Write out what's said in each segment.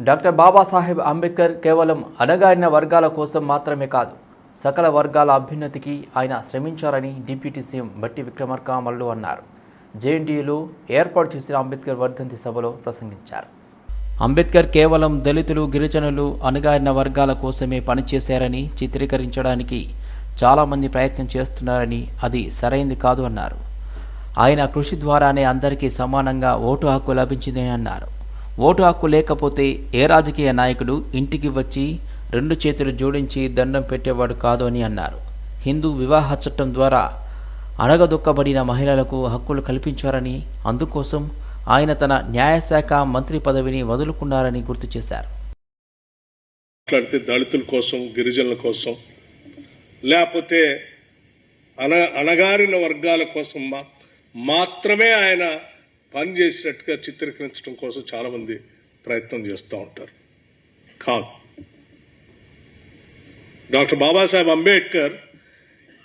Doctor Babasaheb Ambedkar కేవలం అణగారిన వర్గాల కోసం మాత్రమే కాదు సకల వర్గాల అభ్యున్నతికి ఆయన శ్రమించారని డిప్యూటీ సీఎం బట్టి విక్రమార్కామల్లు అన్నారు. జేఎన్టీయూలో ఏర్పాటు చేసిన అంబేద్కర్ వర్ధంతి సభలో ప్రసంగించారు. అంబేద్కర్ కేవలం దళితులు గిరిజనులు అణగారిన వర్గాల కోసమే పనిచేశారని చిత్రీకరించడానికి చాలామంది ప్రయత్నం చేస్తున్నారని అది సరైంది కాదు అన్నారు. ఆయన కృషి ద్వారానే అందరికీ సమానంగా ఓటు హక్కు లభించిందని అన్నారు. ఓటు హక్కు లేకపోతే ఏ రాజకీయ నాయకుడు ఇంటికి వచ్చి రెండు చేతులు జోడించి దండం పెట్టేవాడు కాదు అని అన్నారు. హిందూ వివాహ చట్టం ద్వారా అణగదొక్కబడిన మహిళలకు హక్కులు కల్పించారని అందుకోసం ఆయన తన న్యాయశాఖ మంత్రి పదవిని వదులుకున్నారని గుర్తు చేశారు. మాట్లాడితే దళితుల కోసం గిరిజనుల కోసం లేకపోతే అన అణగారిన వర్గాల కోసం మాత్రమే ఆయన పనిచేసినట్టుగా చిత్రీకరించడం కోసం చాలామంది ప్రయత్నం చేస్తూ ఉంటారు. కాదు. డాక్టర్ బాబాసాహెబ్ అంబేద్కర్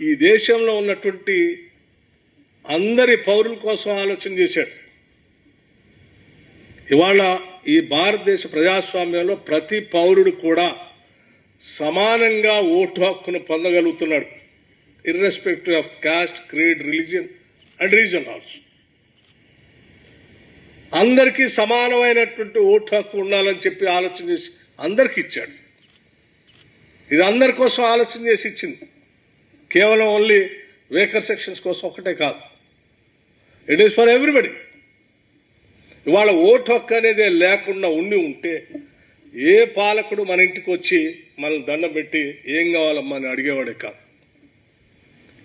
ఈ దేశంలో ఉన్నటువంటి అందరి పౌరుల కోసం ఆలోచన చేశాడు. ఇవాళ ఈ భారతదేశ ప్రజాస్వామ్యంలో ప్రతి పౌరుడు కూడా సమానంగా ఓటు హక్కును పొందగలుగుతున్నాడు. Irrespective of caste creed religion and reason also అందరికీ సమానమైనటువంటి ఓటు హక్కు ఉండాలని చెప్పి ఆలోచన చేసి అందరికి ఇచ్చాడు. ఇది అందరి కోసం ఆలోచన చేసి ఇచ్చింది. కేవలం ఓన్లీ వేకర్ సెక్షన్స్ కోసం ఒకటే కాదు. ఇట్ ఈస్ ఫర్ ఎవ్రీబడి ఇవాళ ఓటు హక్కు అనేది లేకుండా ఉండి ఉంటే ఏ పాలకుడు మన ఇంటికి వచ్చి మనల్ని దండం పెట్టి ఏం కావాలమ్మా అని అడిగేవాడే కాదు.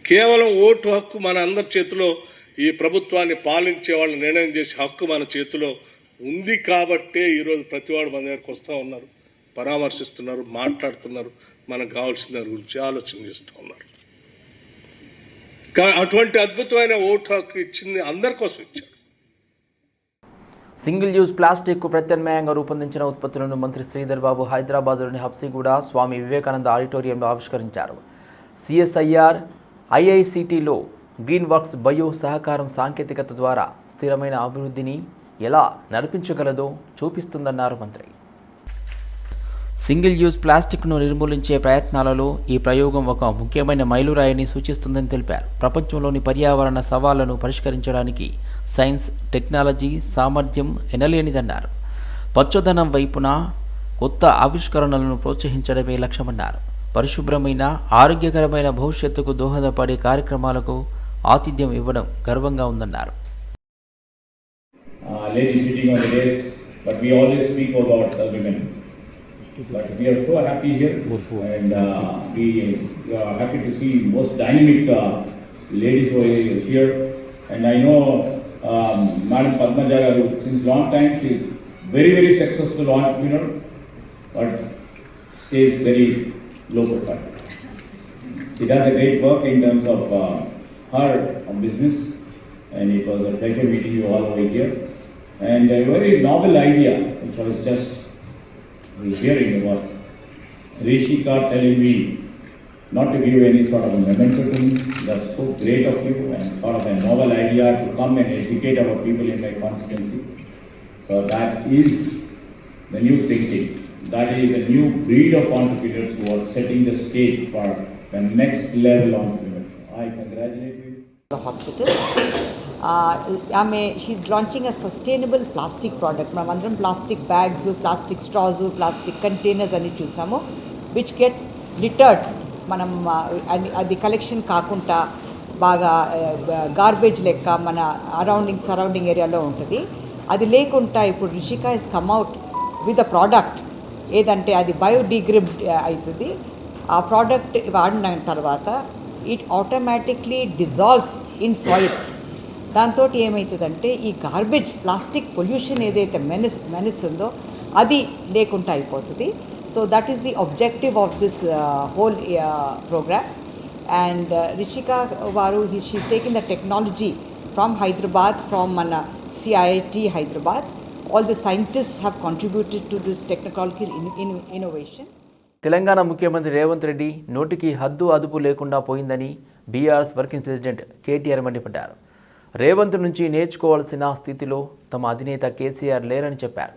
కేవలం ఓటు హక్కు మన అందరి చేతిలో ఈ ప్రభుత్వాన్ని పాలించే వాళ్ళు నిర్ణయం చేసే హక్కు మన చేతిలో ఉంది కాబట్టే ఈరోజు ప్రతివాడు మన దగ్గరకు వస్తూ ఉన్నారు. పరామర్శిస్తున్నారు మాట్లాడుతున్నారు. మనకు కావాల్సిన దాని గురించి ఆలోచన చేస్తూ ఉన్నారు. అటువంటి అద్భుతమైన ఓటు హక్కు ఇచ్చింది అందరి కోసం ఇచ్చారు. సింగిల్ యూజ్ ప్లాస్టిక్ ప్రత్యామ్నాయంగా రూపొందించిన ఉత్పత్తులను మంత్రి శ్రీధర్ బాబు హైదరాబాద్లోని హబ్సిగూడ స్వామి వివేకానంద ఆడిటోరియంలో ఆవిష్కరించారు. సిఎస్ఐఆర్ ఐఐసిటిలో గ్రీన్ వర్క్స్ బయో సహకారం సాంకేతికత ద్వారా స్థిరమైన అభివృద్ధిని ఎలా నడిపించగలదో చూపిస్తుందన్నారు మంత్రి. సింగిల్ యూజ్ ప్లాస్టిక్ను నిర్మూలించే ప్రయత్నాలలో ఈ ప్రయోగం ఒక ముఖ్యమైన మైలురాయిని సూచిస్తుందని తెలిపారు. ప్రపంచంలోని పర్యావరణ సవాళ్ళను పరిష్కరించడానికి సైన్స్ టెక్నాలజీ సామర్థ్యం ఎనలేనిదన్నారు. పచ్చదనం వైపున కొత్త ఆవిష్కరణలను ప్రోత్సహించడమే లక్ష్యమన్నారు. పరిశుభ్రమైన ఆరోగ్యకరమైన భవిష్యత్తుకు దోహదపడే కార్యక్రమాలకు ఆతిథ్యం ఇవ్వడం గర్వంగా ఉందన్నారు uh, ladies sitting on the dais, but we always speak about the women. But we are so happy here, and uh, we are happy to see most dynamic uh, ladies who are here. And I know um, Madam Padmaja Garu, since long time, she is very very successful entrepreneur, but stays very low profile. She does a great work in terms of uh, her uh, business, and it was a pleasure meeting you all over here. And a very novel idea, which was just hearing about Rishika telling me not to give any sort of a memento to me. That's so great of you, and sort of a novel idea to come and educate our people in my constituency. So that is the new thinking. That is the new breed of entrepreneurs who are setting the stage for the next level entrepreneurs. I congratulate the hospital. Uh, ఆమె she launching a sustainable plastic product మనం అందరం plastic bags plastic straws plastic containers అని చూసాము which gets లిటర్డ్ మనం uh, అది collection కాకుండా బాగా uh, garbage లెక్క మన అరౌండింగ్ సరౌండింగ్ ఏరియాలో ఉంటుంది. అది లేకుండా ఇప్పుడు Rishika is come out with a product ఏదంటే అది బయోడిగ్రేడ్ uh, అవుతుంది. ఆ ప్రోడక్ట్ వాడిన తర్వాత it automatically dissolves in soil. దాంతో ఏమవుతుందంటే ఈ గార్బేజ్ ప్లాస్టిక్ పొల్యూషన్ ఏదైతే మెనిస్ మెనిస్ ఉందో అది లేకుండా అయిపోతుంది. So that is the objective of this whole programme. And Rishika వారు she taking the technology from Hyderabad from మన CIT Hyderabad. All the scientist have contributed to this technological innovation. Telangana ముఖ్యమంత్రి రేవంత్ రెడ్డి నోటికి హద్దు అదుపు లేకుండా పోయిందని బీఆర్ఎస్ వర్కింగ్ ప్రెసిడెంట్ కేటీఆర్ మండిపడ్డారు. రేవంత్ నుంచి నేర్చుకోవాల్సిన స్థితిలో తమ అధినేత కేసీఆర్ లేరని చెప్పారు.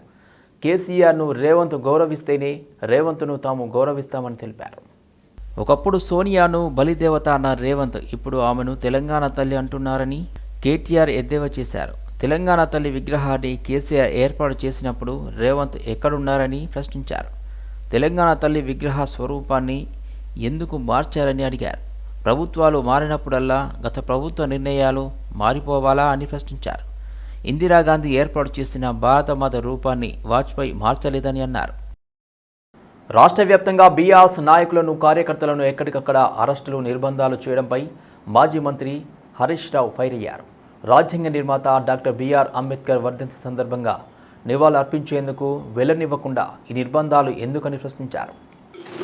కేసీఆర్ను రేవంత్ గౌరవిస్తేనే రేవంత్ను తాము గౌరవిస్తామని తెలిపారు. ఒకప్పుడు సోనియాను బలిదేవత అన్న రేవంత్ ఇప్పుడు ఆమెను తెలంగాణ తల్లి అంటున్నారని కేటీఆర్ ఎద్దేవా చేశారు. తెలంగాణ తల్లి విగ్రహాన్ని కేసీఆర్ ఏర్పాటు చేసినప్పుడు రేవంత్ ఎక్కడున్నారని ప్రశ్నించారు. తెలంగాణ తల్లి విగ్రహ స్వరూపాన్ని ఎందుకు మార్చారని అడిగారు. ప్రభుత్వాలు మారినప్పుడల్లా గత ప్రభుత్వ నిర్ణయాలు మారిపోవాలా అని ప్రశ్నించారు. ఇందిరాగాంధీ ఏర్పాటు చేసిన భారతమాత రూపాన్ని వాజ్పేయి మార్చలేదని అన్నారు. రాష్ట్ర వ్యాప్తంగా బీఆర్ఎస్ నాయకులను కార్యకర్తలను ఎక్కడికక్కడ అరెస్టులు నిర్బంధాలు చేయడంపై మాజీ మంత్రి హరీష్ రావు ఫైర్ అయ్యారు. రాజ్యాంగ నిర్మాత డాక్టర్ బిఆర్ అంబేద్కర్ వర్ధంతి సందర్భంగా నివాళులు అర్పించేందుకు వెళ్ళనివ్వకుండా ఈ నిర్బంధాలు ఎందుకని ప్రశ్నించారు?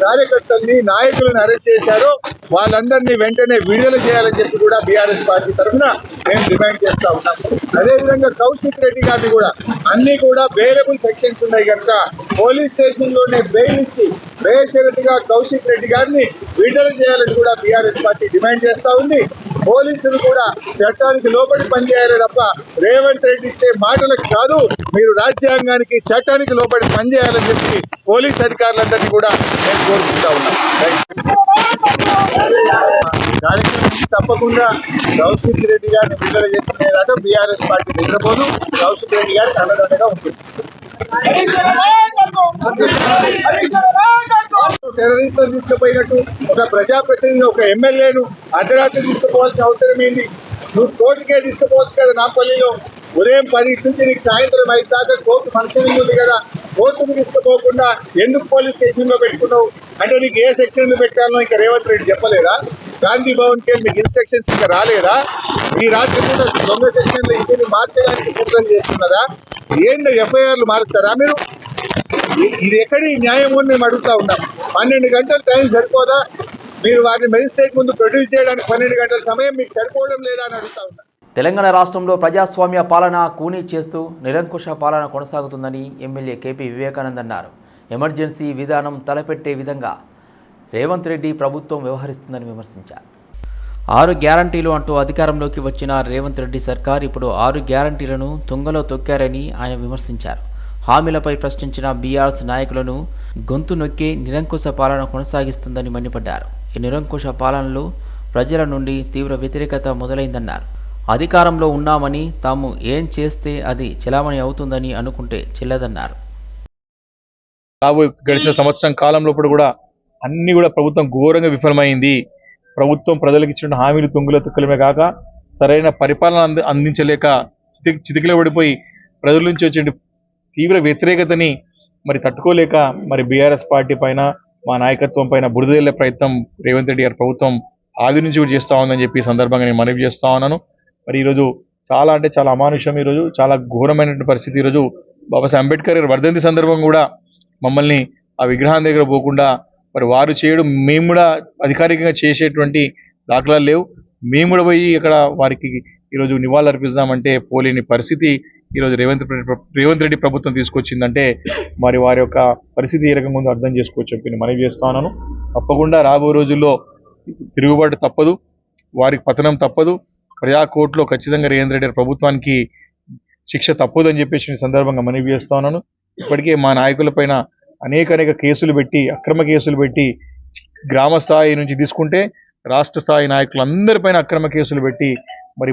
కార్యకర్తల్ని నాయకులను అరెస్ట్ చేశారో వాళ్ళందరినీ వెంటనే విడుదల చేయాలని చెప్పి కూడా బీఆర్ఎస్ పార్టీ తరఫున మేము డిమాండ్ చేస్తా ఉన్నాం. అదేవిధంగా కౌశిక్ రెడ్డి గారిని కూడా అన్ని కూడా బెయిలబుల్ సెక్షన్స్ ఉన్నాయి కనుక పోలీస్ స్టేషన్లోనే బెయిల్ ఇచ్చి బేషరతుగా కౌశిక్ రెడ్డి గారిని విడుదల చేయాలని కూడా బీఆర్ఎస్ పార్టీ డిమాండ్ చేస్తా ఉంది. పోలీసులు కూడా చట్టానికి లోబడి పనిచేయాలి తప్ప రేవంత్ రెడ్డి ఇచ్చే మాటలకు కాదు మీరు రాజ్యాంగానికి చట్టానికి లోబడి పనిచేయాలని చెప్పి పోలీస్ అధికారులందరినీ కూడా నేను కోరుకుంటా ఉన్నాను తప్పకుండా కౌశిక్ రెడ్డి గారిని విడుదల చేసుకునేదాకా బీఆర్ఎస్ పార్టీ నిద్రపోదు. కౌశిక్ రెడ్డి గారికి అండదండగా ఉంటుంది. టెర్రరిస్టులు తీసుకుపోయినట్టు ఒక ప్రజాప్రతినిధి ఒక ఎమ్మెల్యేను అర్ధరాత్రి తీసుకుపోవాల్సిన అవసరం ఏంది? నువ్వు కోర్టుకే తీసుకుపోవచ్చు కదా నాపల్లిలో. ఉదయం పది నుంచి నీకు సాయంత్రం ఐదు దాకా కోర్టు ఫంక్షనింగ్ ఉంది కదా. కోర్టుకు తీసుకుపోకుండా ఎందుకు పోలీస్ స్టేషన్లో పెట్టుకున్నావు? అంటే నీకు ఏ సెక్షన్లో పెట్టాలో ఇంకా రేవంత్ రెడ్డి చెప్పలేదా? గాంధీ భవన్కి మీకు ఇన్స్ట్రక్షన్స్ ఇంకా రాలేదా? ఈ రాత్రి కూడా దొంగ సెక్షన్లో ఇంటిని మార్చడానికి కుట్రలు చేస్తున్నారా? ఏందో ఎఫ్ఐఆర్లు మారుస్తారా మీరు? ఇది ఎక్కడ న్యాయం అని మేము అడుగుతా ఉన్నాం. పన్నెండు గంటల టైం సరిపోదా? మీరు వారిని మెజిస్ట్రేట్ ముందు ప్రొడ్యూస్ చేయడానికి పన్నెండు గంటల సమయం మీకు సరిపోవడం లేదా అని అడుగుతా ఉన్నాం. తెలంగాణ రాష్ట్రంలో ప్రజాస్వామ్య పాలన కూనీ చేస్తూ నిరంకుశ పాలన కొనసాగుతుందని ఎమ్మెల్యే కేపీ వివేకానంద్ అన్నారు. ఎమర్జెన్సీ విధానం తలపెట్టే విధంగా రేవంత్ రెడ్డి ప్రభుత్వం వ్యవహరిస్తుందని విమర్శించారు. ఆరు గ్యారంటీలు అంటూ అధికారంలోకి వచ్చిన రేవంత్ రెడ్డి సర్కార్ ఇప్పుడు ఆరు గ్యారంటీలను తుంగలో తొక్కారని ఆయన విమర్శించారు. హామీలపై ప్రశ్నించిన బీఆర్ఎస్ నాయకులను గొంతు నొక్కి నిరంకుశ పాలన కొనసాగిస్తుందని మండిపడ్డారు. ఈ నిరంకుశ పాలనలో ప్రజల నుండి తీవ్ర వ్యతిరేకత మొదలైందన్నారు. అధికారంలో ఉన్నామని తాము ఏం చేస్తే అది చెలామణి అవుతుందని అనుకుంటే చెల్లదన్నారు. రాబోయే గడిచిన సంవత్సరం కాలంలో కూడా అన్ని కూడా ప్రభుత్వం ఘోరంగా విఫలమైంది. ప్రభుత్వం ప్రజలకు ఇచ్చిన హామీలు తొంగుల తుక్కలమే కాక సరైన పరిపాలన అంది అందించలేక చితి చితికిలో పడిపోయి ప్రజల నుంచి వచ్చే తీవ్ర వ్యతిరేకతని మరి తట్టుకోలేక మరి బీఆర్ఎస్ పార్టీ పైన మా నాయకత్వం పైన బురదల్లే ప్రయత్నం రేవంత్ రెడ్డి గారి ప్రభుత్వం ఆది నుంచి కూడా చేస్తూ ఉందని చెప్పి సందర్భంగా నేను మనవి చేస్తా ఉన్నాను. మరి ఈరోజు చాలా అంటే చాలా అమానుషం ఈరోజు చాలా ఘోరమైనటువంటి పరిస్థితి ఈరోజు బాబాసాహెబ్ అంబేద్కర్ గారి వర్ధంతి సందర్భం కూడా మమ్మల్ని ఆ విగ్రహం దగ్గర పోకుండా మరి వారు చేయడం మేము కూడా అధికారికంగా చేసేటువంటి దాఖలాలు లేవు. మేము కూడా పోయి ఇక్కడ వారికి ఈరోజు నివాళులు అర్పిస్తామంటే పోలేని పరిస్థితి ఈరోజు రేవంత్ రేవంత్ రెడ్డి ప్రభుత్వం తీసుకొచ్చిందంటే మరి వారి యొక్క పరిస్థితి ఏ రకంగా ఉందో అర్థం చేసుకోవచ్చు చెప్పి నేను మనవి చేస్తున్నాను తప్పకుండా రాబో రోజుల్లో తిరుగుబాటు తప్పదు వారికి పతనం తప్పదు. ప్రజా కోర్టులో ఖచ్చితంగా రేవంత్ రెడ్డి ప్రభుత్వానికి శిక్ష తప్పదు అని చెప్పేసి సందర్భంగా మనవి చేస్తున్నాను ఇప్పటికే మా నాయకులపైన అనేక అనేక కేసులు పెట్టి అక్రమ కేసులు పెట్టి గ్రామ స్థాయి నుంచి తీసుకుంటే రాష్ట్ర స్థాయి నాయకులందరిపైన అక్రమ కేసులు పెట్టి మరి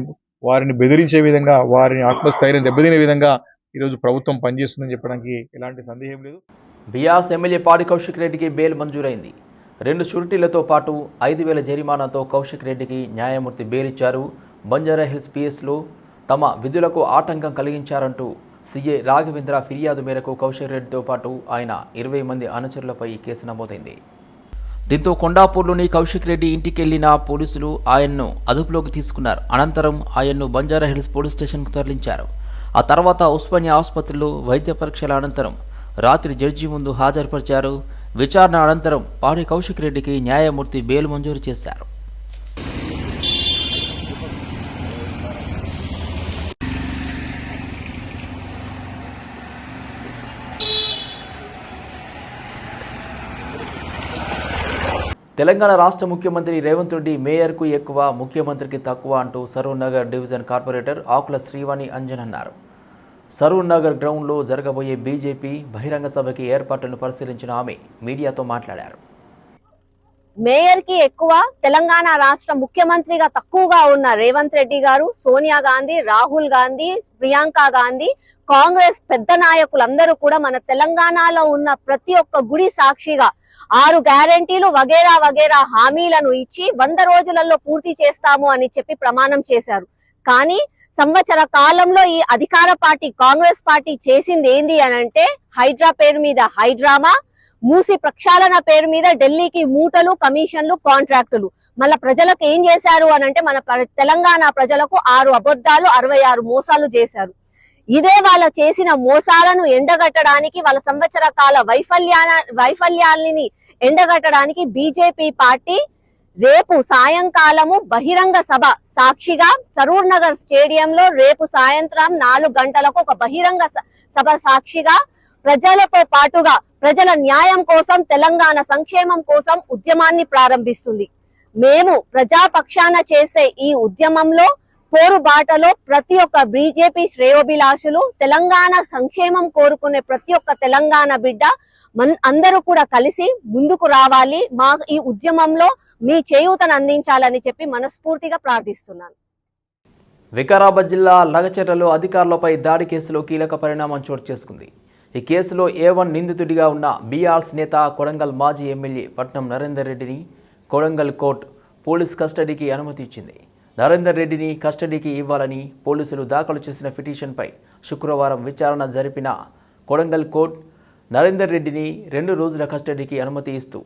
వారిని బెదిరించే విధంగా వారిని ఆత్మస్థైర్యం దెబ్బతినే విధంగా ఈరోజు ప్రభుత్వం పనిచేస్తుందని చెప్పడానికి ఎలాంటి సందేహం లేదు. బియాస్ ఎమ్మెల్యే పాడి కౌశిక్ రెడ్డికి బెయిల్ మంజూరైంది. రెండు షూరిటీలతో పాటు ఐదు వేల జరిమానాతో కౌశిక్ రెడ్డికి న్యాయమూర్తి బెయిల్ ఇచ్చారు. బంజారా హిల్స్ పిఎస్లో తమ విధులకు ఆటంకం కలిగించారంటూ సీఏ రాఘవేంద్ర ఫిర్యాదు మేరకు కౌశిక్ రెడ్డితో పాటు ఆయన ఇరవై మంది అనుచరులపై కేసు నమోదైంది. దీంతో కొండాపూర్లోని కౌశిక్ రెడ్డి ఇంటికెళ్ళిన పోలీసులు ఆయన్ను అదుపులోకి తీసుకున్నారు. అనంతరం ఆయన్ను బంజారా హిల్స్ పోలీస్ స్టేషన్కు తరలించారు. ఆ తర్వాత ఉస్మానియా ఆసుపత్రిలో వైద్య పరీక్షల అనంతరం రాత్రి జడ్జి ముందు హాజరుపరిచారు. విచారణ అనంతరం పాడి కౌశిక్ రెడ్డికి న్యాయమూర్తి బెయిల్ మంజూరు చేశారు. తెలంగాణ రాష్ట్ర ముఖ్యమంత్రి రేవంత్ రెడ్డి మేయర్కు ఎక్కువ ముఖ్యమంత్రికి తక్కువ అంటూ సరూర్ నగర్ డివిజన్ కార్పొరేటర్ ఆకుల శ్రీవాణి అంజన్ అన్నారు. సరూర్ నగర్ గ్రౌండ్లో జరగబోయే బీజేపీ బహిరంగ సభకి ఏర్పాట్లను పరిశీలించిన ఆమె మీడియాతో మాట్లాడారు. మేయర్కి ఎక్కువ తెలంగాణ రాష్ట్ర ముఖ్యమంత్రిగా తక్కువగా ఉన్న రేవంత్ రెడ్డి గారు సోనియా గాంధీ రాహుల్ గాంధీ ప్రియాంక గాంధీ కాంగ్రెస్ పెద్ద నాయకులందరూ కూడా మన తెలంగాణలో ఉన్న ప్రతి ఒక్క గుడి సాక్షిగా ఆరు గ్యారంటీలు వగేరా వగేరా హామీలను ఇచ్చి వంద రోజులలో పూర్తి చేస్తాము అని చెప్పి ప్రమాణం చేశారు. కానీ సంవత్సర కాలంలో ఈ అధికార పార్టీ కాంగ్రెస్ పార్టీ చేసింది ఏంది అని అంటే హైడ్రా పేరు మీద హైడ్రామా మూసి ప్రక్షాళన పేరు మీద ఢిల్లీకి మూటలు కమిషన్లు కాంట్రాక్టులు. మళ్ళా ప్రజలకు ఏం చేశారు అని అంటే మన తెలంగాణ ప్రజలకు ఆరు అబద్ధాలు అరవై ఆరు మోసాలు చేశారు. ఇదే వాళ్ళ చేసిన మోసాలను ఎండగట్టడానికి వాళ్ళ సంవత్సర కాల వైఫల్యాల వైఫల్యాలని ఎండగట్టడానికి బీజేపీ పార్టీ రేపు సాయంకాలము బహిరంగ సభ. సాక్షిగా సరూర్ నగర్ స్టేడియంలో రేపు సాయంత్రం నాలుగు గంటలకు ఒక బహిరంగ స- సభ సాక్షిగా ప్రజలతో పాటుగా ప్రజల న్యాయం కోసం తెలంగాణ సంక్షేమం కోసం ఉద్యమాన్ని ప్రారంభిస్తుంది. మేము ప్రజాపక్షాన చేసే ఈ ఉద్యమంలో పోరు బాటలో ప్రతి ఒక్క బీజేపీ శ్రేయోభిలాషులు తెలంగాణ సంక్షేమం కోరుకునే ప్రతి ఒక్క తెలంగాణ బిడ్డ మన్ అందరూ కూడా కలిసి ముందుకు రావాలి. మా ఈ ఉద్యమంలో మీ చేయూతను అందించాలని చెప్పి మనస్ఫూర్తిగా ప్రార్థిస్తున్నాను. వికారాబాద్ జిల్లా లగచెర్లలో అధికారులపై దాడి కేసులో కీలక పరిణామం చోటు చేసుకుంది. ఈ కేసులో ఏ వన్ నిందితుడిగా ఉన్న బీఆర్స్ నేత కొడంగల్ మాజీ ఎమ్మెల్యే పట్నం నరేందర్ రెడ్డిని కొడంగల్ కోర్టు పోలీస్ కస్టడీకి అనుమతి ఇచ్చింది. నరేందర్ రెడ్డిని కస్టడీకి ఇవ్వాలని పోలీసులు దాఖలు చేసిన పిటిషన్పై శుక్రవారం విచారణ జరిపిన కొడంగల్ కోర్టు నరేందర్ రెడ్డిని రెండు రోజుల కస్టడీకి అనుమతి ఇస్తూ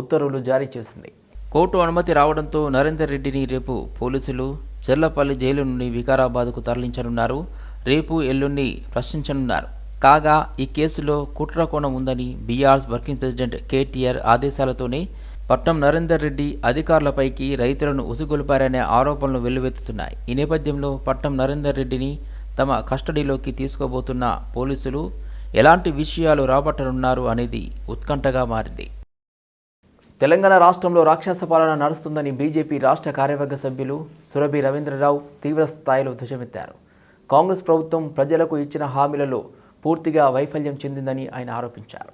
ఉత్తర్వులు జారీ చేసింది. కోర్టు అనుమతి రావడంతో నరేందర్ రెడ్డిని రేపు పోలీసులు చెర్లపల్లి జైలు నుండి వికారాబాద్కు తరలించనున్నారు. రేపు ఎల్లుండి ప్రశ్నించనున్నారు. కాగా ఈ కేసులో కుట్ర కోణం ఉందని బీఆర్స్ వర్కింగ్ ప్రెసిడెంట్ కేటీఆర్ ఆదేశాలతోనే పట్నం నరేందర్ రెడ్డి అధికారులపైకి రైతులను ఉసుగొల్పారనే ఆరోపణలు వెల్లువెత్తుతున్నాయి. ఈ నేపథ్యంలో పట్నం నరేందర్ రెడ్డిని తమ కస్టడీలోకి తీసుకోబోతున్న పోలీసులు ఎలాంటి విషయాలు రాబట్టనున్నారు అనేది ఉత్కంఠగా మారింది. తెలంగాణ రాష్ట్రంలో రాక్షస పాలన నడుస్తుందని బీజేపీ రాష్ట్ర కార్యవర్గ సభ్యులు సురభి రవీంద్రరావు తీవ్ర స్థాయిలో ధ్వజమెత్తారు. కాంగ్రెస్ ప్రభుత్వం ప్రజలకు ఇచ్చిన హామీలలో పూర్తిగా వైఫల్యం చెందిందని ఆయన ఆరోపించారు.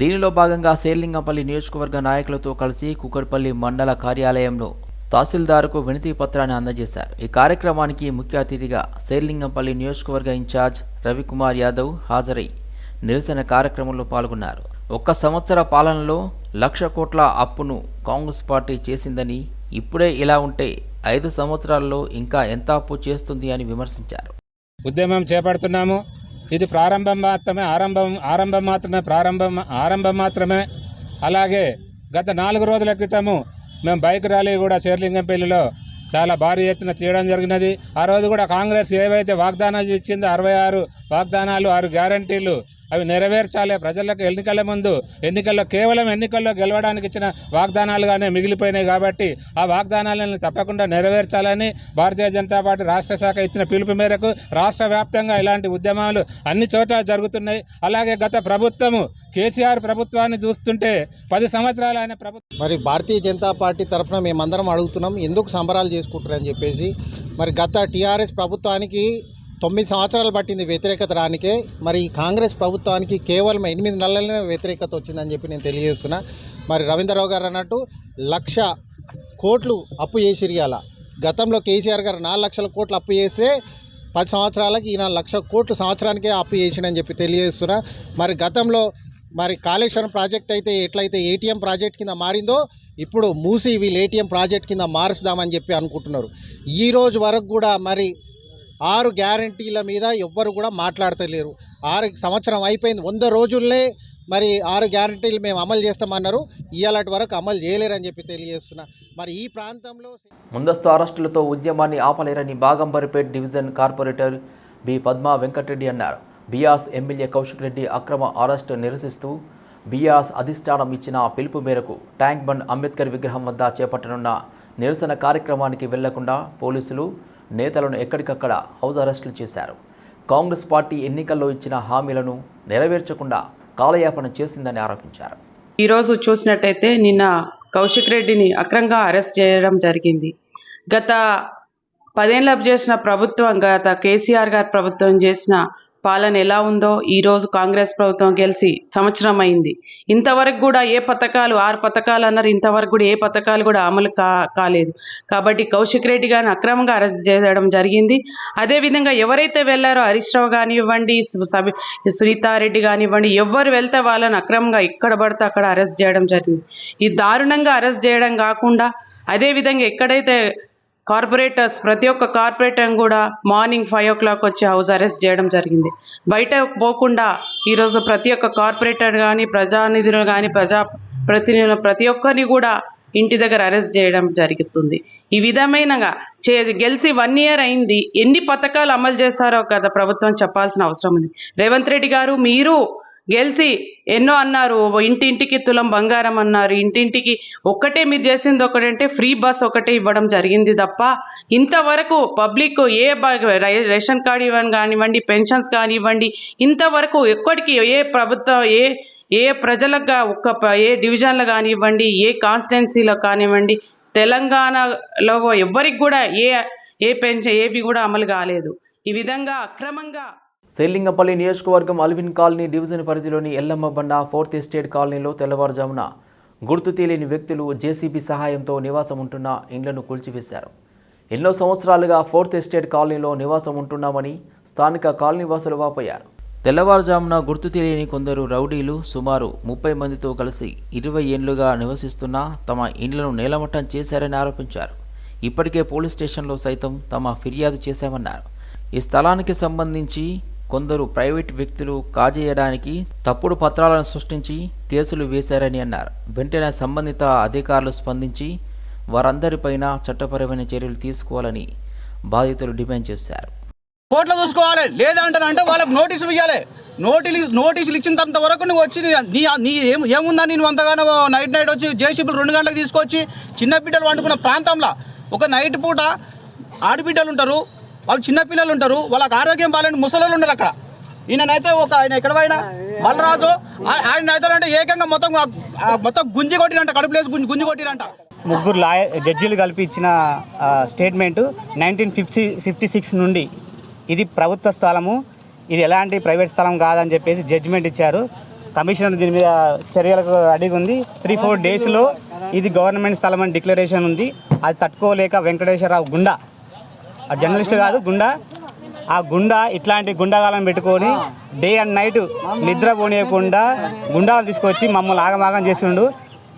దీనిలో భాగంగా శేర్లింగంపల్లి నియోజకవర్గ నాయకులతో కలిసి కుకట్పల్లి మండల కార్యాలయంలో తహసీల్దార్కు వినతి పత్రాన్ని అందజేశారు. ఈ కార్యక్రమానికి ముఖ్య అతిథిగా శేర్లింగంపల్లి నియోజకవర్గ ఇన్ఛార్జ్ రవికుమార్ యాదవ్ హాజరై నిరసన కార్యక్రమంలో పాల్గొన్నారు. ఒక్క సంవత్సర పాలనలో లక్ష కోట్ల అప్పును కాంగ్రెస్ పార్టీ చేసిందని ఇప్పుడే ఇలా ఉంటే ఐదు సంవత్సరాల్లో ఇంకా ఎంత అప్పు చేస్తుంది అని విమర్శించారు. ఉద్యమం చేపడుతున్నాము. ఇది ప్రారంభం మాత్రమే ఆరంభం ఆరంభం మాత్రమే ప్రారంభం ఆరంభం మాత్రమే. అలాగే గత నాలుగు రోజుల క్రితము మేము బైక్ ర్యాలీ కూడా చేర్లింగంపల్లిలో చాలా భారీ ఎత్తున తీయడం జరిగినది. ఆ రోజు కూడా కాంగ్రెస్ ఏవైతే వాగ్దానాలు ఇచ్చిందో అరవై ఆరు వాగ్దానాలు ఆరు గ్యారంటీలు అవి నెరవేర్చాలి. ప్రజలకు ఎన్నికల ముందు ఎన్నికల్లో కేవలం ఎన్నికల్లో గెలవడానికి ఇచ్చిన వాగ్దానాలుగానే మిగిలిపోయినాయి కాబట్టి ఆ వాగ్దానాలను తప్పకుండా నెరవేర్చాలని భారతీయ జనతా పార్టీ రాష్ట్ర శాఖ ఇచ్చిన పిలుపు మేరకు రాష్ట్ర వ్యాప్తంగా ఇలాంటి ఉద్యమాలు అన్ని చోట్ల జరుగుతున్నాయి. అలాగే గత ప్రభుత్వము కేసీఆర్ ప్రభుత్వాన్ని చూస్తుంటే పది సంవత్సరాలు ఆయన ప్రభుత్వం మరి భారతీయ జనతా పార్టీ తరఫున మేమందరం అడుగుతున్నాం ఎందుకు సంబరాలు చేసుకుంటారని చెప్పేసి. మరి గత టీఆర్ఎస్ ప్రభుత్వానికి తొమ్మిది సంవత్సరాలు పట్టింది వ్యతిరేకత రానికే. మరి కాంగ్రెస్ ప్రభుత్వానికి కేవలం ఎనిమిది నెలలనే వ్యతిరేకత వచ్చిందని చెప్పి నేను తెలియజేస్తున్నా. మరి రవీంద్రరావు గారు అన్నట్టు లక్ష కోట్లు అప్పు చేసిరియాల గతంలో కేసీఆర్ గారు నాలుగు లక్షల కోట్లు అప్పు చేస్తే పది సంవత్సరాలకి ఈయన లక్ష కోట్లు సంవత్సరానికే అప్పు చేసిండని చెప్పి తెలియజేస్తున్నా. మరి గతంలో మరి కాళేశ్వరం ప్రాజెక్ట్ అయితే ఎట్లయితే ఏటీఎం ప్రాజెక్ట్ కింద మారిందో ఇప్పుడు మూసి వీళ్ళు ఏటీఎం ప్రాజెక్ట్ కింద మారుస్తామని చెప్పి అనుకుంటున్నారు. ఈ రోజు వరకు కూడా మరి ఆరు గ్యారంటీల మీద ఎవ్వరు కూడా మాట్లాడతలేరు. ఆరు సంవత్సరం అయిపోయింది. వంద రోజుల్లే మరి ఆరు గ్యారంటీలు మేము అమలు చేస్తామన్నారు. ఇవాళటి వరకు అమలు చేయలేరని చెప్పి తెలియజేస్తున్నా. మరి ఈ ప్రాంతంలో ముందస్తు అరెస్టులతో ఉద్యమాన్ని ఆపలేరని Baghamberpet division corporator B Padma Venkatareddy అన్నారు. బీఆర్స్ ఎమ్మెల్యే కౌశిక్ రెడ్డి అక్రమ అరెస్టు నిరసిస్తూ బీఆర్స్ అధిష్టానం ఇచ్చిన పిలుపు మేరకు ట్యాంక్ బండ్ అంబేద్కర్ విగ్రహం వద్ద చేపట్టనున్న నిరసన కార్యక్రమానికి వెళ్ళకుండా పోలీసులు నేతలను ఎక్కడికక్కడ హౌస్ అరెస్టులు చేశారు. కాంగ్రెస్ పార్టీ ఎన్నికల్లో ఇచ్చిన హామీలను నెరవేర్చకుండా కాలయాపన చేసిందని ఆరోపించారు. ఈరోజు చూసినట్టయితే నిన్న కౌశిక్ రెడ్డిని అక్రంగా అరెస్ట్ చేయడం జరిగింది. గత పదేళ్ళ చేసిన ప్రభుత్వం గత కేసీఆర్ గారి ప్రభుత్వం చేసిన పాలన ఎలా ఉందో ఈరోజు కాంగ్రెస్ ప్రభుత్వం గెలిచి సంవత్సరం అయింది ఇంతవరకు కూడా ఏ పథకాలు ఆరు పథకాలు అన్నారు ఇంతవరకు కూడా ఏ పథకాలు కూడా అమలు కా కాలేదు. కాబట్టి కౌశిక్ రెడ్డి గారిని అక్రమంగా అరెస్ట్ చేయడం జరిగింది. అదేవిధంగా ఎవరైతే వెళ్ళారో హరీష్ రావు కానివ్వండి సు- సునీతారెడ్డి కానివ్వండి ఎవరు వెళ్తే వాళ్ళని అక్రమంగా ఎక్కడ పడితే అక్కడ అరెస్ట్ చేయడం జరిగింది. ఈ దారుణంగా అరెస్ట్ చేయడం కాకుండా అదేవిధంగా ఎక్కడైతే కార్పొరేటర్స్ ప్రతి ఒక్క కార్పొరేటర్ కూడా మార్నింగ్ ఫైవ్ ఓ క్లాక్ వచ్చి హౌస్ అరెస్ట్ చేయడం జరిగింది. బయట పోకుండా ఈరోజు ప్రతి ఒక్క కార్పొరేటర్ కానీ ప్రజానిధులు కానీ ప్రజా ప్రతినిధులు ప్రతి ఒక్కరిని కూడా ఇంటి దగ్గర అరెస్ట్ చేయడం జరుగుతుంది. ఈ విధమైనగా చే గెలిచి వన్ ఇయర్ అయింది. ఎన్ని పథకాలు అమలు చేశారో కదా ప్రభుత్వం చెప్పాల్సిన అవసరం ఉంది. రేవంత్ రెడ్డి గారు మీరు గెలిచి ఎన్నో అన్నారు ఇంటింటికి తులం బంగారం అన్నారు. ఇంటింటికి ఒక్కటే మీరు చేసింది ఒకటంటే ఫ్రీ బస్ ఒకటే ఇవ్వడం జరిగింది తప్ప ఇంతవరకు పబ్లిక్ ఏ రేషన్ కార్డు ఇవ్వని కానివ్వండి పెన్షన్స్ కానివ్వండి ఇంతవరకు ఎక్కడికి ఏ ప్రభుత్వం ఏ ఏ ప్రజలకు ఒక్క ఏ డివిజన్లు కానివ్వండి ఏ కాన్స్టిట్యున్సీలో కానివ్వండి తెలంగాణలో ఎవరికి కూడా ఏ ఏ పెన్షన్ ఏవి కూడా అమలు కాలేదు. ఈ విధంగా అక్రమంగా సేలింగంపల్లి నియోజకవర్గం అల్విన్ కాలనీ డివిజన్ పరిధిలోని ఎల్లమ్మ బండ ఫోర్త్ ఎస్టేట్ కాలనీలో తెల్లవారుజామున గుర్తు తెలియని వ్యక్తులు జేసీబీ సహాయంతో నివాసం ఉంటున్న ఇండ్లను కూల్చివేశారు. ఎన్నో సంవత్సరాలుగా ఫోర్త్ ఎస్టేట్ కాలనీలో నివాసం ఉంటున్నామని స్థానిక కాలనీవాసులు వాపోయారు. తెల్లవారుజామున గుర్తు తెలియని కొందరు రౌడీలు సుమారు ముప్పై మందితో కలిసి ఇరవై ఏళ్ళుగా నివసిస్తున్న తమ ఇండ్లను నేలమట్టం చేశారని ఆరోపించారు. ఇప్పటికే పోలీస్ స్టేషన్లో సైతం తమ ఫిర్యాదు చేశామన్నారు. ఈ స్థలానికి సంబంధించి కొందరు ప్రైవేట్ వ్యక్తులు కాజేయడానికి తప్పుడు పత్రాలను సృష్టించి కేసులు వేశారని అన్నారు. వెంటనే సంబంధిత అధికారులు స్పందించి వారందరిపైన చట్టపరమైన చర్యలు తీసుకోవాలని బాధితులు డిమాండ్ చేశారు. కోర్టులో చూసుకోవాలి. లేదంటే అంటే వాళ్ళకి నోటీసులు ఇవ్వాలి నోటీసులు నోటీసులు ఇచ్చినంత వరకు నువ్వు వచ్చి నీ- నీ నీ ఏం ఏముందని నువ్వు అంతగానో నైట్ నైట్ వచ్చి జేసీబీలు రెండు గంటలకు తీసుకొచ్చి చిన్న బిడ్డలు వండుకున్న ప్రాంతంలో ఒక నైట్ పూట ఆడబిడ్డలు ఉంటారు. వాళ్ళు చిన్నపిల్లలు ఉంటారు వాళ్ళకి ఆరోగ్యం బాగాలేని ముసలోళ్ళు ఉన్నారు అక్కడ. ఈయననైతే ఒక ఆయన ఎక్కడ పోయినా? మల్లరాజు ఆయన అయితే ఏకంగా మొత్తం మొత్తం గుంజి కొట్టినంట కడుపులేసి గుంజి గుంజి కొట్టినంట ముగ్గురు లాయ జడ్జీలు కలిపి ఇచ్చిన statement statement nineteen fifty fifty six నుండి. ఇది ప్రభుత్వ స్థలము ఇది ఎలాంటి ప్రైవేట్ స్థలం కాదని చెప్పేసి జడ్జిమెంట్ ఇచ్చారు. కమిషనర్ దీని మీద చర్యలకు అడిగి ఉంది త్రీ ఫోర్ డేస్లో ఇది గవర్నమెంట్ స్థలం అని డిక్లరేషన్ ఉంది. అది తట్టుకోలేక వెంకటేశ్వరరావు గుండా జర్నలిస్ట్ కాదు గుండా. ఆ గుండా ఇట్లాంటి గుండాగాలను పెట్టుకొని డే అండ్ నైట్ నిద్ర పోనీయకుండా గుండాలను తీసుకొచ్చి మమ్మల్ని ఆగమాగం చేస్తుండు.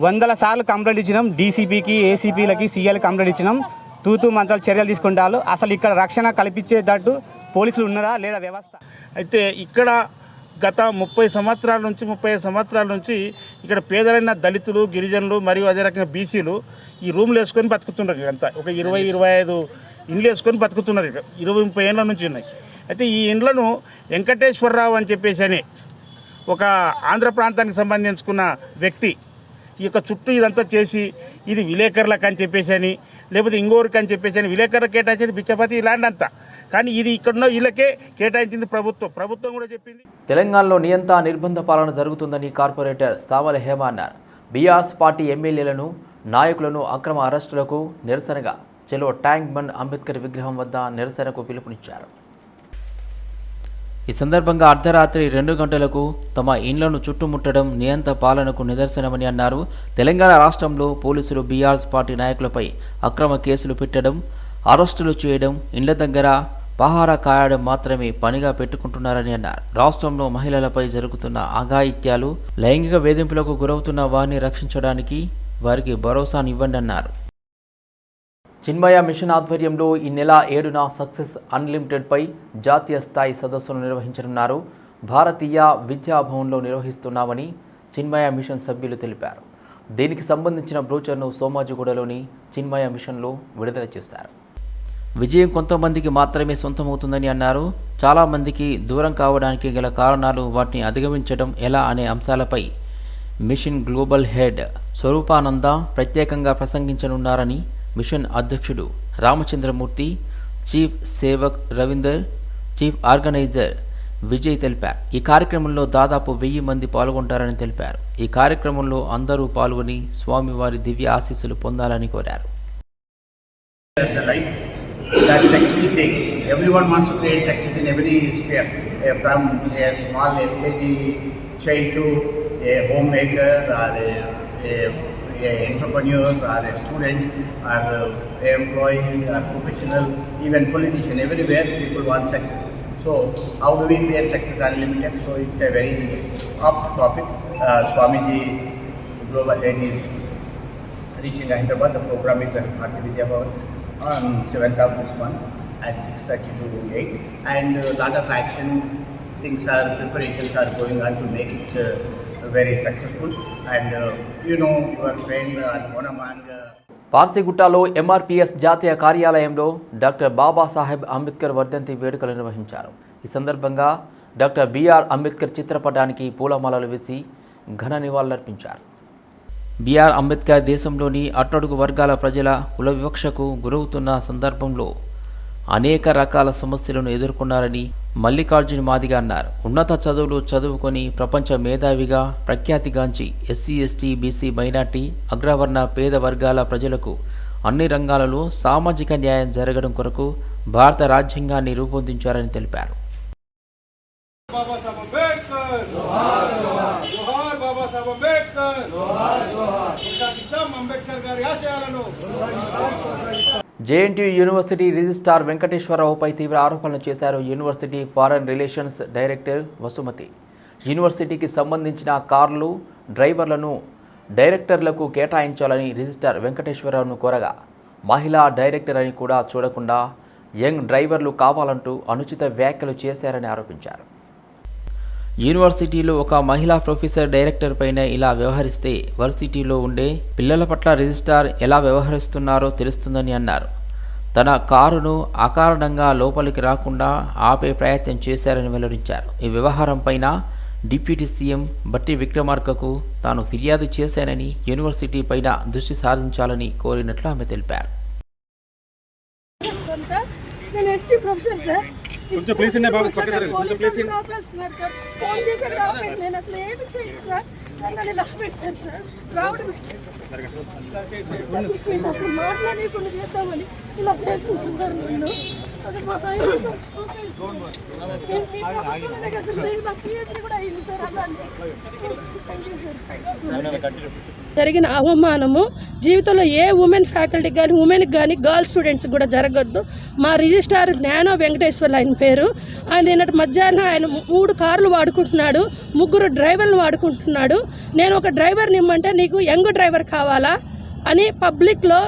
వందల సార్లు కంప్లైంట్ ఇచ్చినాం డీసీపీకి ఏసీపీలకి సీఎల్ కంప్లైంట్ ఇచ్చినాం. తూతూ మంచాలు చర్యలు తీసుకుంటారు. అసలు ఇక్కడ రక్షణ కల్పించేటట్టు పోలీసులు ఉన్నారా లేదా వ్యవస్థ? అయితే ఇక్కడ గత ముప్పై సంవత్సరాల నుంచి ముప్పై సంవత్సరాల నుంచి ఇక్కడ పేదలైన దళితులు గిరిజనులు మరియు అదే రకంగా బీసీలు ఈ రూమ్లు వేసుకొని బతుకుతున్నారు అంతా. ఒక ఇరవై ఇరవై ఐదు ఇండ్లు వేసుకొని బతుకుతున్నారు ఇక్కడ ఇరవై ముప్పై ఏళ్ళ నుంచి ఉన్నాయి. అయితే ఈ ఇండ్లను వెంకటేశ్వరరావు అని చెప్పేసి అని ఒక ఆంధ్ర ప్రాంతానికి సంబంధించుకున్న వ్యక్తి ఈ యొక్క చుట్టూ ఇదంతా చేసి ఇది విలేకరులకు అని చెప్పేసి అని లేకపోతే ఇంకోరికి అని చెప్పేసి అని విలేకరులకు కేటాయించేది బిచ్చపతి ఇలాంటి అంతా. కానీ ఇది ఇక్కడున్న వీళ్ళకే కేటాయించింది ప్రభుత్వం. ప్రభుత్వం కూడా చెప్పింది. తెలంగాణలో నియంత నిర్బంధ పాలన జరుగుతుందని కార్పొరేటర్ సావల హేమ అన్నారు. బీఆర్ఎస్ పార్టీ ఎమ్మెల్యేలను నాయకులను అక్రమ అరెస్టులకు నిరసనగా చెలో ట్యాంక్ బండ్ అంబేద్కర్ విగ్రహం వద్ద నిరసనకు పిలుపునిచ్చారు. ఈ సందర్భంగా అర్ధరాత్రి రెండు గంటలకు తమ ఇండ్లను చుట్టుముట్టడం నియంత పాలనకు నిదర్శనమని అన్నారు. తెలంగాణ రాష్ట్రంలో పోలీసులు బీఆర్ఎస్ పార్టీ నాయకులపై అక్రమ కేసులు పెట్టడం అరెస్టులు చేయడం ఇండ్ల దగ్గర పహారా కాయడం మాత్రమే పనిగా పెట్టుకుంటున్నారని అన్నారు. రాష్ట్రంలో మహిళలపై జరుగుతున్న అఘాయిత్యాలు లైంగిక వేధింపులకు గురవుతున్న వారిని రక్షించడానికి వారికి భరోసానివ్వండి అన్నారు చిన్మయ మిషన్ ఆధ్వర్యంలో ఈ నెల ఏడున సక్సెస్ అన్లిమిటెడ్పై జాతీయ స్థాయి సదస్సును నిర్వహించనున్నారు. భారతీయ విద్యాభవన్లో నిర్వహిస్తున్నామని చిన్మయ మిషన్ సభ్యులు తెలిపారు. దీనికి సంబంధించిన బ్రోచర్ను సోమాజిగూడలోని చిన్మయ మిషన్లో విడుదల చేశారు. విజయం కొంతమందికి మాత్రమే సొంతమవుతుందని అన్నారు. చాలామందికి దూరం కావడానికి గల కారణాలు వాటిని అధిగమించడం ఎలా అనే అంశాలపై మిషన్ గ్లోబల్ హెడ్ స్వరూపానంద ప్రత్యేకంగా ప్రసంగించనున్నారని మిషన్ అధ్యక్షుడు Ramachandramurthy chief sevak Ravinder chief organiser Vijay తెలిపారు. ఈ కార్యక్రమంలో దాదాపు వెయ్యి మంది పాల్గొంటారని తెలిపారు. ఈ కార్యక్రమంలో అందరూ పాల్గొని స్వామివారి దివ్య ఆశీస్సులు పొందాలని కోరారు. That's the key thing. everyone wants to create success in every sphere, uh, from a small LKG child to a homemaker or a, a, a entrepreneur or a student or a employee or professional, even politician, everywhere people want success. So how do we create success unlimited? So it's a very up topic. Uh, Swamiji Global Head is reaching Hyderabad. The program is at Bharati Vidya Bhavan on 7th of this month at 6.30 to 8. And a lot of action things are, preparations are going on to make it uh, very successful. And uh, you know, your friend uh, Monamang. Uh, పార్సిగుట్టలో MRPS జాతీయ కార్యాలయంలో doctor Babasaheb Ambedkar వర్ధంతి వేడుకలు నిర్వహించారు ఈ సందర్భంగా doctor BR Ambedkar చిత్రపటానికి పూలమాలలు వేసి ఘన నివాళులర్పించారు బీఆర్ అంబేద్కర్ దేశంలోని అట్టడుగు వర్గాల ప్రజల కుల వివక్షకు గురవుతున్న సందర్భంలో అనేక రకాల సమస్యలను ఎదుర్కొన్నారని మల్లికార్జున మాదిగ అన్నారు. ఉన్నత చదువులు చదువుకొని ప్రపంచ మేధావిగా ప్రఖ్యాతిగాంచి ఎస్సీ ఎస్టీ బీసీ మైనార్టీ అగ్రవర్ణ పేద వర్గాల ప్రజలకు అన్ని రంగాలలో సామాజిక న్యాయం జరగడం కొరకు భారత రాజ్యాంగాన్ని రూపొందించారని తెలిపారు బాబాసాహెబ్ అంబేద్కర్ జోహార్ బాబాసాహెబ్ అంబేద్కర్ కొనసాగిద్దాం అంబేద్కర్ గారి ఆశయాలను జేఎన్టీయూ యూనివర్సిటీ రిజిస్ట్రార్ వెంకటేశ్వరరావుపై తీవ్ర ఆరోపణలు చేశారు university foreign relations director Vasumathi. యూనివర్సిటీకి సంబంధించిన కార్లు డ్రైవర్లను డైరెక్టర్లకు కేటాయించాలని రిజిస్ట్రార్ వెంకటేశ్వరరావును కోరగా మహిళా డైరెక్టర్ అని కూడా చూడకుండా యంగ్ డ్రైవర్లు కావాలంటూ అనుచిత వ్యాఖ్యలు చేశారని ఆరోపించారు. యూనివర్సిటీలో ఒక మహిళా ప్రొఫెసర్ డైరెక్టర్ పైన ఇలా వ్యవహరిస్తే వర్సిటీలో ఉండే పిల్లల పట్ల రిజిస్ట్రార్ ఎలా వ్యవహరిస్తున్నారో తెలుస్తుందని అన్నారు. తన కారును అకారణంగా లోపలికి రాకుండా ఆపే ప్రయత్నం చేశారని వెల్లడించారు. ఈ వ్యవహారం పైన డిప్యూటీ సీఎం బట్టి విక్రమార్కకు తాను ఫిర్యాదు చేశానని యూనివర్సిటీ పైన దృష్టి సారించాలని కోరినట్లు ఆమె తెలిపారు. కొంచెం ప్లీజ్ ఉండే బాబు, పక్కన జరగండి. కొంచెం పోలీసులు ప్లీజ్ ఉండే. ఆపేస్తున్నారు సార్. ఫోన్ ఆపేసి నేను అసలు ఏమి చేయను సార్. నన్ను ఇలా ఆపేశారు సార్. రావడం సార్, నేను అసలు మాట్లాడకుండా చేద్దామని ఇలా చేస్తున్నారు సార్ నన్ను. అది మా ఆయన సార్, నేను మీ పక్కనే కదా సార్, నేను నా PhD కూడా అయింది సార్. అలాంటి థ్యాంక్ యూ సార్. జరిగిన అవమానము జీవితంలో ఏ ఉమెన్ ఫ్యాకల్టీకి కానీ ఉమెన్కి కానీ గర్ల్స్ స్టూడెంట్స్కి కూడా జరగద్దు. మా రిజిస్ట్రార్ జ్ఞానో వెంకటేశ్వర్లు ఆయన పేరు. ఆయన నిన్నటి మధ్యాహ్నం ఆయన మూడు కార్లు వాడుకుంటున్నాడు. ముగ్గురు డ్రైవర్లు వాడుకుంటున్నాడు. నేను ఒక డ్రైవర్ని ఇమ్మంటే నీకు యంగ్ డ్రైవర్ కావాలా? అని పబ్లిక్లో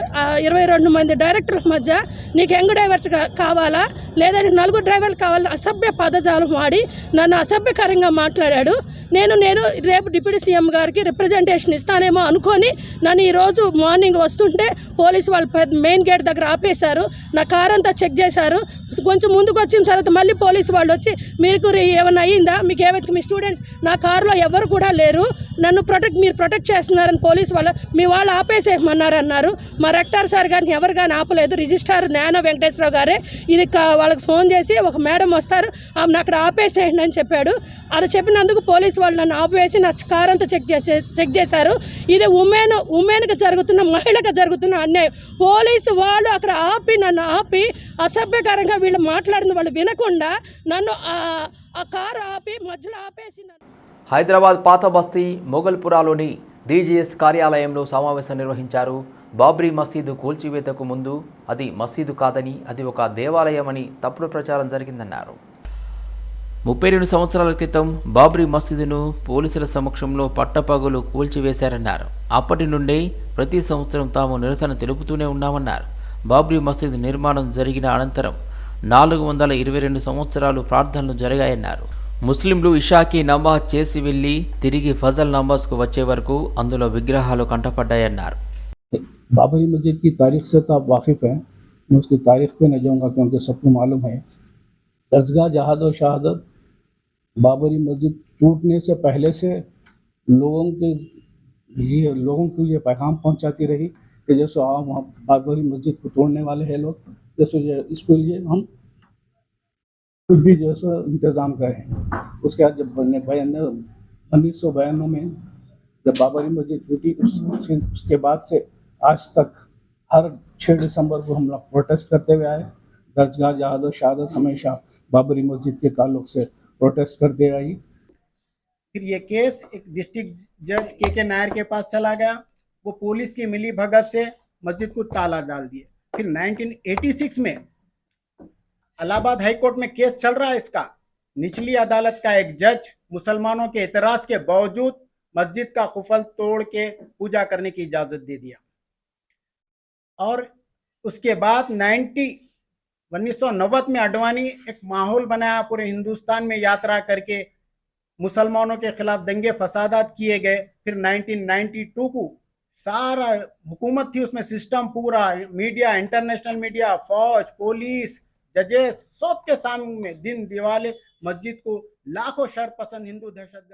ఇరవై రెండు మంది డైరెక్టర్ల మధ్య నీకు యంగ్ డ్రైవర్ కావాలా? లేదంటే నలుగురు డ్రైవర్లు కావాలని అసభ్య పదజాలం వాడి నన్ను అసభ్యకరంగా మాట్లాడాడు. నేను నేను రేపు డిప్యూటీ సీఎం గారికి రిప్రజెంటేషన్ ఇస్తానేమో అనుకొని నన్ను ఈరోజు మార్నింగ్ వస్తుంటే పోలీసు వాళ్ళు మెయిన్ గేట్ దగ్గర ఆపేశారు. నా కార్ అంతా చెక్ చేశారు. కొంచెం ముందుకు వచ్చిన తర్వాత మళ్ళీ పోలీసు వాళ్ళు వచ్చి మీకు ఏమైనా అయ్యిందా? మీకు ఏమైతే మీ స్టూడెంట్స్ నా కారులో ఎవరు కూడా లేరు. నన్ను ప్రొటెక్ట్ మీరు ప్రొటెక్ట్ చేస్తున్నారని పోలీసు వాళ్ళు మీ వాళ్ళు ఆపేసే అన్నారు మా రెక్టార్ సార్ గారిని ఎవరు కానీ ఆపలేదు. రిజిస్ట్రార్ జ్ఞాన వెంకటేశ్వరరావు గారే. ఇది వాళ్ళకి ఫోన్ చేసి ఒక మేడం వస్తారు. ఆమెను అక్కడ ఆపేసేయండి అని చెప్పాడు. అది చెప్పినందుకు పోలీసు వాళ్ళు నన్ను ఆపేసి నా కార్ అంతా చెక్ చే- చెక్ చేశారు. ఇది ఉమెన్ ఉమెన్కి జరుగుతున్న మహిళకు జరుగుతున్న అన్యాయం. పోలీసు వాళ్ళు అక్కడ ఆపి నన్ను ఆపి అసభ్యకరంగా వీళ్ళు మాట్లాడిన వాళ్ళు వినకుండా నన్ను ఆ- కారు ఆపి మధ్యలో ఆపేసి నన్ను హైదరాబాద్ పాత బస్తీ మొగల్పురాలోని డీజీఎస్ కార్యాలయంలో సమావేశం నిర్వహించారు. బాబ్రీ మసీదు కూల్చివేతకు ముందు అది మసీదు కాదని అది ఒక దేవాలయమని తప్పుడు ప్రచారం జరిగిందన్నారు. ముప్పై రెండు సంవత్సరాల క్రితం బాబ్రీ మసీదును పోలీసుల సమక్షంలో పట్టపగలు కూల్చివేశారన్నారు. అప్పటి నుండే ప్రతి సంవత్సరం తాము నిరసన తెలుపుతూనే ఉన్నామన్నారు. బాబ్రీ మసీదు నిర్మాణం జరిగిన అనంతరం నాలుగు వందల ఇరవై రెండు సంవత్సరాలు ప్రార్థనలు జరిగాయన్నారు. ముస్లింలు ఇషాకి నమాజ్ చేసి వెళ్ళి తిరిగి ఫజల్ నమాజ్కు వచ్చే వరకు అందులో విగ్రహాలు కంటపడ్డాయన్నారు बाबरी मस्जिद की तारीख से तो आप वाकिफ़ हैं मैं उसकी तारीख पे नहीं जाऊँगा क्योंकि सबको मालूम है दरसगाह जहाद और शहादत बाबरी मस्जिद टूटने से पहले से लोगों के लिए लोगों को ये पैगाम पहुंचाती रही कि जैसे आप वहाँ बाबरी मस्जिद को तोड़ने वाले हैं लोग जैसे ये इसके लिए हम कुछ भी जैसा इंतज़ाम करें। उसके बाद जब बने बयान उन्नीस सौ बयानवे में जब बाबरी मस्जिद टूटी उस उसके- बाद से आज तक हर छः दिसंबर को हम लोग प्रोटेस्ट करते हुए आए। दरगाह जहाद शहादत हमेशा बाबरी मस्जिद के ताल्लुक से प्रोटेस्ट करते आई फिर ये केस एक डिस्ट्रिक्ट जज के के नायर के पास चला गया। वो पुलिस की मिली भगत से मस्जिद को ताला डाल दिए फिर 1986 में इलाहाबाद हाई कोर्ट में केस चल रहा है इसका। निचली अदालत का एक जज मुसलमानों के एतराज़ के बावजूद मस्जिद का खुफल तोड़ के पूजा करने की इजाज़त दे दिया। और उसके बाद 90 उन्नीस में अडवाणी एक माहौल बनाया पूरे हिंदुस्तान में यात्रा करके मुसलमानों के खिलाफ दंगे फसादात किए गए। फिर 1992 को सारा हुकूमत थी, उसमें सिस्टम पूरा मीडिया इंटरनेशनल मीडिया फौज पुलिस जजेस सबके सामने दिन दिवाले मस्जिद को लाखों शर पसंद हिंदू दहशत